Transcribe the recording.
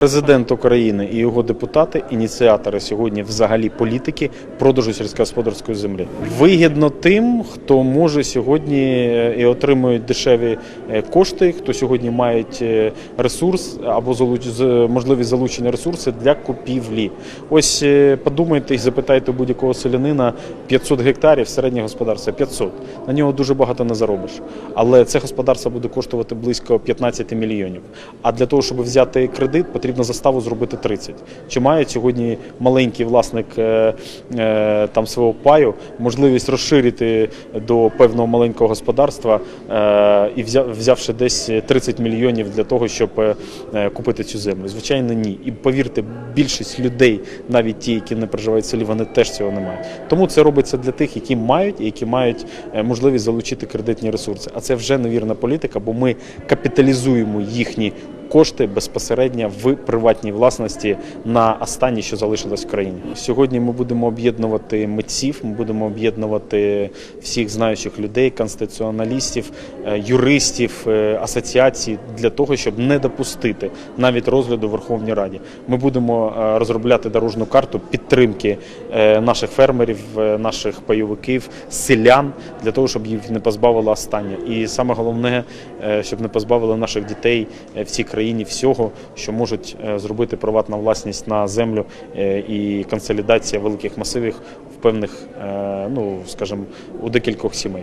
Президент України і його депутати ініціатори сьогодні взагалі політики продажу сільськогосподарської землі. Вигідно тим, хто може сьогодні е, і отримують дешеві е, кошти, хто сьогодні мають е, ресурс або можливість залучення ресурсів для купівлі. Ось подумайте і запитайте будь-якого селянина 500 гектарів середнє господарство 500. На нього дуже багато не заробиш. Але це господарство буде коштувати близько 15 мільйонів. А для того, щоб взяти кредит, потрібно заставу зробити 30. Чи має сьогодні маленький власник е, е, там свого паю можливість розширити до певного маленького господарства е, і взявши десь 30 мільйонів для того, щоб купити цю землю? Звичайно, ні. І повірте, більшість людей, навіть ті, які не проживають в селі, вони теж цього не мають. Тому це робиться для тих, які мають і які мають можливість залучити кредитні ресурси. А це вже невірна політика, бо ми капіталізуємо їхні кошти безпосередньо в приватній власності на останні, що залишилось в країні. Сьогодні ми будемо об'єднувати митців, ми будемо об'єднувати всіх знаючих людей, конституціоналістів, е, юристів, е, асоціацій для того, щоб не допустити навіть розгляду в Верховній Раді. Ми будемо е, розробляти дорожню карту підтримки наших фермерів, наших пайовиків, селян для того, щоб їх не позбавили останнє. І саме головне, щоб не позбавили наших дітей в цій країні всього, що можуть е, зробити приватна власність на землю е, і консолідація великих масивів в певних, е, ну скажімо, у декількох сімей.